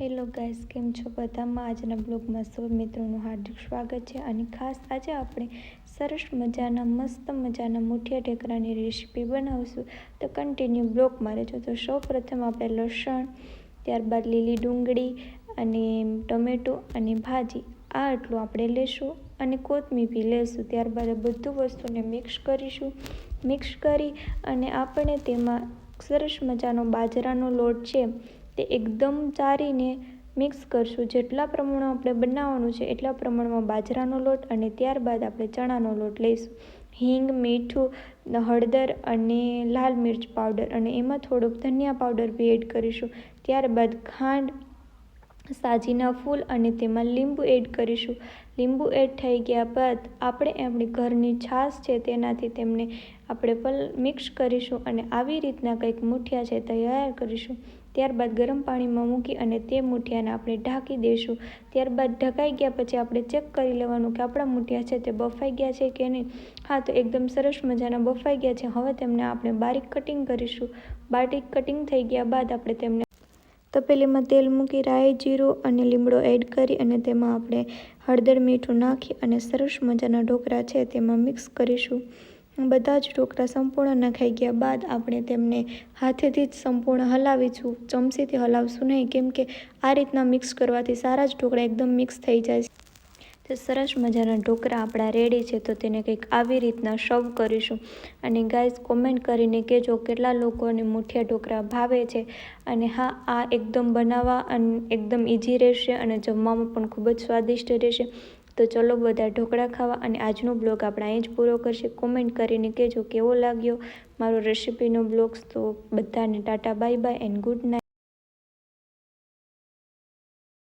Hello guys, કેમ છો બધામાં? આજના બ્લોગમાં સૌ મિત્રોનું હાર્દિક સ્વાગત છે અને ખાસ આજે આપણે સરસ મજાના, મસ્ત મજાના મુઠિયા ઢેકરાની રેસીપી બનાવશું. તો કન્ટિન્યુ બ્લોગમાં રહેજો. તો સૌ પ્રથમ આપણે લસણ, ત્યારબાદ લીલી ડુંગળી અને ટમેટું અને ભાજી આ આટલું આપણે લેશું અને કોથમીર બી લેશું. ત્યારબાદ બધું વસ્તુને મિક્સ કરીશું. મિક્સ કરી અને આપણે તેમાં સરસ મજાનો બાજરાનો લોટ છે તે એકદમ ચારીને મિક્સ કરશું. જેટલા પ્રમાણમાં આપણે બનાવવાનું છે, એટલા પ્રમાણમાં બાજરાનો લોટ અને ત્યારબાદ આપણે ચણાનો લોટ લઈશું. હિંગ, મીઠું, હળદર અને લાલ મિર્ચ પાવડર અને એમાં થોડોક ધનિયા પાવડર બી એડ કરીશું. ત્યારબાદ ખાંડ સાજીના ફૂલ અને તેમાં લીંબુ એડ કરીશું. લીંબુ એડ થઈ ગયા બાદ આપણે આપણી ઘરની છાશ છે તેનાથી તેમને આપણે પલ મિક્સ કરીશું અને આવી રીતના કંઈક મૂઠિયા છે તૈયાર કરીશું. ત્યારબાદ ગરમ પાણીમાં મૂકી અને તે મૂઠિયાને આપણે ઢાંકી દઈશું. ત્યારબાદ ઢકાઈ ગયા પછી આપણે ચેક કરી લેવાનું કે આપણા મૂઠિયા છે તે બફાઈ ગયા છે કે નહીં. હા, તો એકદમ સરસ મજાના બફાઈ ગયા છે. હવે તેમને આપણે બારીક કટિંગ કરીશું. બારીક કટિંગ થઈ ગયા બાદ આપણે તેમને તપેલીમાં તેલ મૂકી રાઈ, જીરું અને લીમડો એડ કરી અને તેમાં આપણે હળદર, મીઠું નાખી અને સરસ મજાના ઢોકળા છે તેમાં મિક્સ કરીશું. બધા જ ઢોકળા સંપૂર્ણ નખાઈ ગયા બાદ આપણે તેમને હાથેથી જ સંપૂર્ણ હલાવીશું. ચમચીથી હલાવશું નહીં, કેમ કે આ રીતના મિક્સ કરવાથી સારા જ ઢોકળા એકદમ મિક્સ થઈ જાય તો સરસ મજાના ઢોકળા આપણા રેડી છે, તો તેને કંઈક આવી રીતના સર્વ કરીશું. અને ગાઈઝ કોમેન્ટ કરીને કહેજો કેટલા લોકોને મુઠિયા ઢોકળા ભાવે છે. અને હા, આ એકદમ બનાવવા અને એકદમ ઇઝી રહેશે અને જમવામાં પણ ખૂબ જ સ્વાદિષ્ટ રહેશે. તો ચલો બધા ઢોકળા ખાવા અને આજનો બ્લોગ આપણે અહીં જ પૂરો કરશે. કોમેન્ટ કરીને કહેજો કેવો લાગ્યો મારો રેસીપીનો બ્લોગ્સ તો બધાને tata bye bye and good night